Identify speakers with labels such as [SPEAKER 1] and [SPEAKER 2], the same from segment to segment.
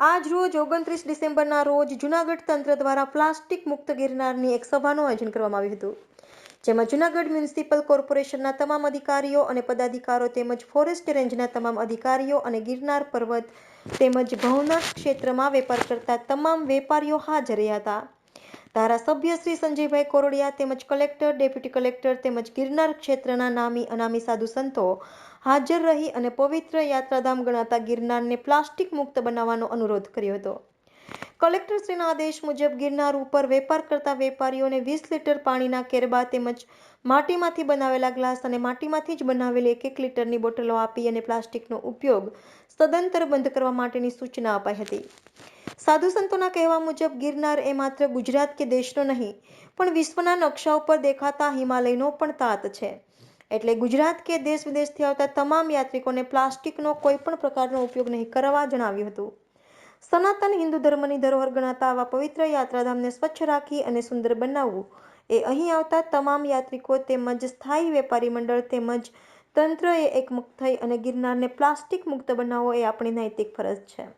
[SPEAKER 1] આજ રોજ ઓગણત્રીસ ડિસેમ્બરના રોજ જૂનાગઢ તંત્ર દ્વારા પ્લાસ્ટિક મુક્ત ગિરનારની એક સભાનું આયોજન કરવામાં આવ્યું હતું. જેમાં જૂનાગઢ મ્યુનિસિપલ કોર્પોરેશનના તમામ અધિકારીઓ અને પદાધિકારો તેમજ ફોરેસ્ટ રેન્જના તમામ અધિકારીઓ અને ગિરનાર પર્વત તેમજ ભવનાથ ક્ષેત્રમાં વેપાર કરતા તમામ વેપારીઓ હાજર રહ્યા હતા. ધારાસભ્ય શ્રી સંજયભાઈ કોરડિયા તેમજ કલેક્ટર, ડેપ્યુટી કલેક્ટર તેમજ ગિરનાર ક્ષેત્રના નામી અનામી સાધુ સંતો હાજર રહી અને પવિત્ર યાત્રાધામ ગણાતા ગિરનારને પ્લાસ્ટિક મુક્ત બનાવવાનો અનુરોધ કર્યો હતો. કલેક્ટરશ્રીના આદેશ મુજબ ગિરનાર ઉપર વેપાર કરતા વેપારીઓને વીસ લીટર પાણીના કેરબા તેમજ માટીમાંથી બનાવેલા ગ્લાસ અને માટીમાંથી જ બનાવેલી એક એક લીટરની બોટલો આપી અને પ્લાસ્ટિકનો ઉપયોગ સદંતર બંધ કરવા માટેની સૂચના અપાઈ હતી. સાધુ સંતોના કહેવા મુજબ ગિરનાર એ માત્ર ગુજરાત કે દેશનો નહીં, પણ વિશ્વના નકશા ઉપર દેખાતા હિમાલયનો પણ તાત છે. એટલે ગુજરાત કે દેશ વિદેશથી આવતા તમામ યાત્રિકોને પ્લાસ્ટિકનો કોઈ પણ પ્રકારનો ઉપયોગ નહીં કરવા જણાવ્યું હતું. સનાતન હિન્દુ ધર્મની ધરોહર ગણાતા આવા પવિત્ર યાત્રાધામને સ્વચ્છ રાખી અને સુંદર બનાવવું એ અહીં આવતા તમામ યાત્રિકો તેમજ સ્થાયી વેપારી મંડળ તેમજ તંત્રએ એકમુખ થઈ અને ગિરનારને પ્લાસ્ટિક મુક્ત બનાવવો એ આપણી નૈતિક ફરજ છે.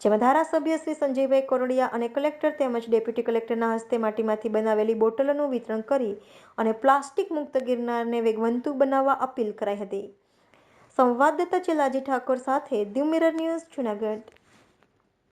[SPEAKER 1] જેમાં ધારાસભ્ય શ્રી સંજયભાઈ કોરડિયા અને કલેક્ટર તેમજ ડેપ્યુટી કલેક્ટરના હસ્તે માટીમાંથી બનાવેલી બોટલોનું વિતરણ કરી અને પ્લાસ્ટિક મુક્ત ગિરનારને વેગવંતુ બનાવવા અપીલ કરાઈ હતી. સંવાદદાતા ચેલાજી ઠાકોર સાથે દ્યુ મિરર ન્યૂઝ જુનાગઢ.